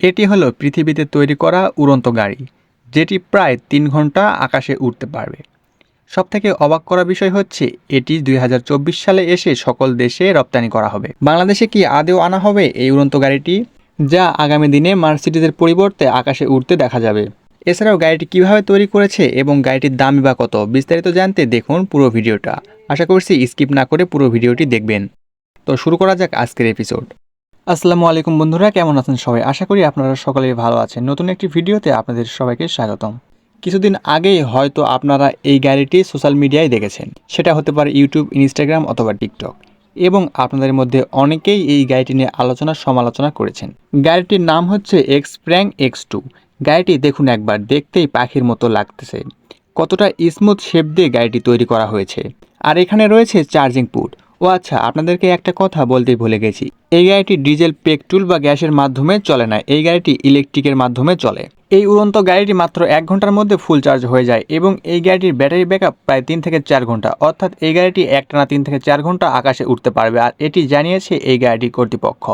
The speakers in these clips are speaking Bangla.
এটি হলো পৃথিবীতে তৈরি করা উড়ন্ত গাড়ি, যেটি প্রায় তিন ঘণ্টা আকাশে উড়তে পারবে। সবথেকে অবাক করা বিষয় হচ্ছে, এটি দুই হাজার চব্বিশ সালে এসে সকল দেশে রপ্তানি করা হবে। বাংলাদেশে কি আদেও আনা হবে এই উড়ন্ত গাড়িটি? যা আগামী দিনে মার্সিডিজের পরিবর্তে আকাশে উড়তে দেখা যাবে। এছাড়াও গাড়িটি কীভাবে তৈরি করেছে এবং গাড়িটির দামই বা কত, বিস্তারিত জানতে দেখুন পুরো ভিডিওটা। আশা করছি স্কিপ না করে পুরো ভিডিওটি দেখবেন। তো শুরু করা যাক আজকের এপিসোড। আসসালামু আলাইকুম বন্ধুরা, কেমন আছেন সবাই? আশা করি আপনারা সকলেই ভালো আছেন। নতুন একটি ভিডিওতে আপনাদের সবাইকে স্বাগতম। কিছুদিন আগেই হয়তো আপনারা এই গাড়িটি সোশ্যাল মিডিয়ায় দেখেছেন। সেটা হতে পারে ইউটিউব, ইনস্টাগ্রাম অথবা টিকটক। এবং আপনাদের মধ্যে অনেকেই এই গাড়িটি নিয়ে আলোচনা, সমালোচনা করেছেন। গাড়িটির নাম হচ্ছে এক্স প্র্যাং এক্স টু গাড়িটি দেখুন একবার, দেখতেই পাখির মতো লাগতেছে। কতটা স্মুথ শেপ দিয়ে গাড়িটি তৈরি করা হয়েছে। আর এখানে রয়েছে চার্জিং পুট ও আচ্ছা আপনাদেরকে একটা কথা বলতেই ভুলে গেছি। এই গাড়িটি ডিজেল পেট্রোল বা গ্যাসের মাধ্যমে চলে না, এই গাড়িটি ইলেকট্রিকের মাধ্যমে চলে। এই উড়ন্ত গাড়িটি মাত্র এক ঘণ্টার মধ্যে ফুল চার্জ হয়ে যায় এবং এই গাড়িটির ব্যাটারি ব্যাকআপ প্রায় তিন থেকে চার ঘণ্টা, অর্থাৎ এই গাড়িটি একটানা তিন থেকে চার ঘণ্টা আকাশে উঠতে পারবে আর এটি জানিয়েছে এই গাড়িটির কর্তৃপক্ষ।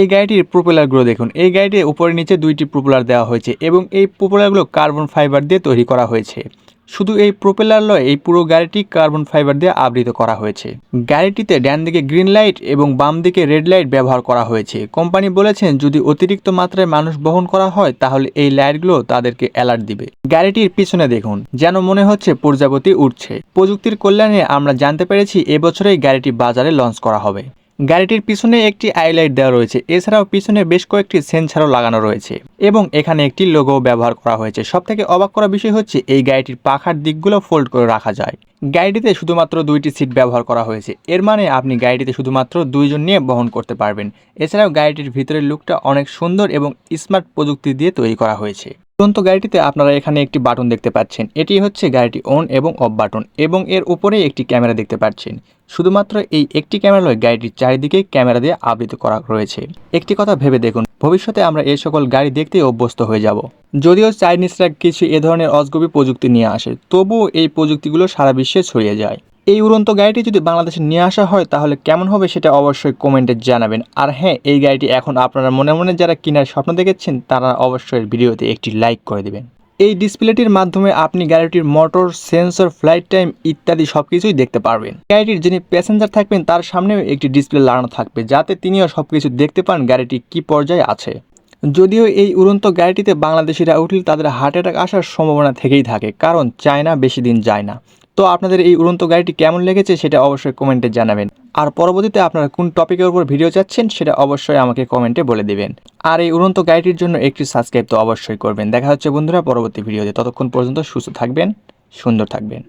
এই গাড়িটির প্রপেলারগুলো দেখুন, এই গাড়িটির উপরে নিচে দুইটি প্রপেলার দেওয়া হয়েছে এবং এই প্রপেলারগুলো কার্বন ফাইবার দিয়ে তৈরি করা হয়েছে। শুধু এই প্রপেলার লয় এই পুরো গাড়িটি কার্বন ফাইবার দিয়ে আবৃত করা হয়েছে। গাড়িটিতে ডান দিকে গ্রিন লাইট এবং বাম দিকে রেড লাইট ব্যবহার করা হয়েছে। কোম্পানি বলেছেন, যদি অতিরিক্ত মাত্রায় মানুষ বহন করা হয়, তাহলে এই লাইটগুলো তাদেরকে অ্যালার্ট দিবে। গাড়িটির পিছনে দেখুন, যেন মনে হচ্ছে প্রজাপতি উঠছে প্রযুক্তির কল্যাণে আমরা জানতে পেরেছি, এবছরেই গাড়িটি বাজারে লঞ্চ করা হবে। গাড়িটির পিছনে একটি আইলাইট দেওয়া রয়েছে। এছাড়াও পিছনে বেশ কয়েকটি সেন্সারও লাগানো রয়েছে এবং এখানে একটি লোগো ব্যবহার করা হয়েছে। সব থেকে অবাক করা বিষয় হচ্ছে, এই গাড়িটির পাখার দিকগুলো ফোল্ড করে রাখা যায়। গাড়িটিতে শুধুমাত্র দুইটি সিট ব্যবহার করা হয়েছে। এর মানে আপনি গাড়িটিতে শুধুমাত্র দুইজন নিয়ে বহন করতে পারবেন। এছাড়াও গাড়িটির ভিতরের লুকটা অনেক সুন্দর এবং স্মার্ট প্রযুক্তি দিয়ে তৈরি করা হয়েছে। তুরন্ত গাড়িটিতে আপনারা এখানে একটি বাটন দেখতে পাচ্ছেন। এটি হচ্ছে গাড়িটি অন এবং অফ বাটন এবং এর উপরেই একটি ক্যামেরা দেখতে পাচ্ছেন। শুধুমাত্র এই একটি ক্যামেরা গাড়িটির চারিদিকে ক্যামেরা দিয়ে আবৃত করা রয়েছে। একটি কথা ভেবে দেখুন, ভবিষ্যতে আমরা এই সকল গাড়ি দেখতে অভ্যস্ত হয়ে যাব। যদিও চাইনিজরা কিছু এ ধরনের অজগবি প্রযুক্তি নিয়ে আসে, তবুও এই প্রযুক্তিগুলো সারা বিশ্বে ছড়িয়ে যায়। এই উড়ন্ত গাড়িটি যদি বাংলাদেশে নিয়ে আসা হয়, তাহলে কেমন হবে সেটা অবশ্যই কমেন্টে জানাবেন। আর হ্যাঁ এই গাড়িটি এখন আপনারা মনে মনে যারা কেনার স্বপ্ন দেখেছেন, তারা অবশ্যই ভিডিওতে একটি লাইক করে দেবেন। এই ডিসপ্লেটির মাধ্যমে আপনি গাড়িটির মোটর সেন্সর ফ্লাইট টাইম ইত্যাদি সব কিছুই দেখতে পারবেন। গাড়িটির যিনি প্যাসেঞ্জার থাকবেন, তার সামনেও একটি ডিসপ্লে লাগানো থাকবে, যাতে তিনিও সব কিছু দেখতে পান গাড়িটি কি পর্যায়ে আছে। যদিও এই উড়ন্ত গাড়িটিতে বাংলাদেশিরা উঠলে তাদের হার্ট অ্যাটাক আসার সম্ভাবনা থেকেই থাকে, কারণ চায়না বেশি দিন যায় না। তো আপনাদের এই উড়ন্ত গাড়িটি কেমন লেগেছে সেটা অবশ্যই কমেন্টে জানাবেন। আর পরবর্তীতে আপনারা কোন টপিকের উপর ভিডিও চাচ্ছেন সেটা অবশ্যই আমাকে কমেন্টে বলে দেবেন। আর এই উড়ন্ত গাড়িটির জন্য একটি সাবস্ক্রাইব তো অবশ্যই করবেন। দেখা হচ্ছে বন্ধুরা পরবর্তী ভিডিওতে। ততক্ষণ পর্যন্ত সুস্থ থাকবেন, সুন্দর থাকবেন।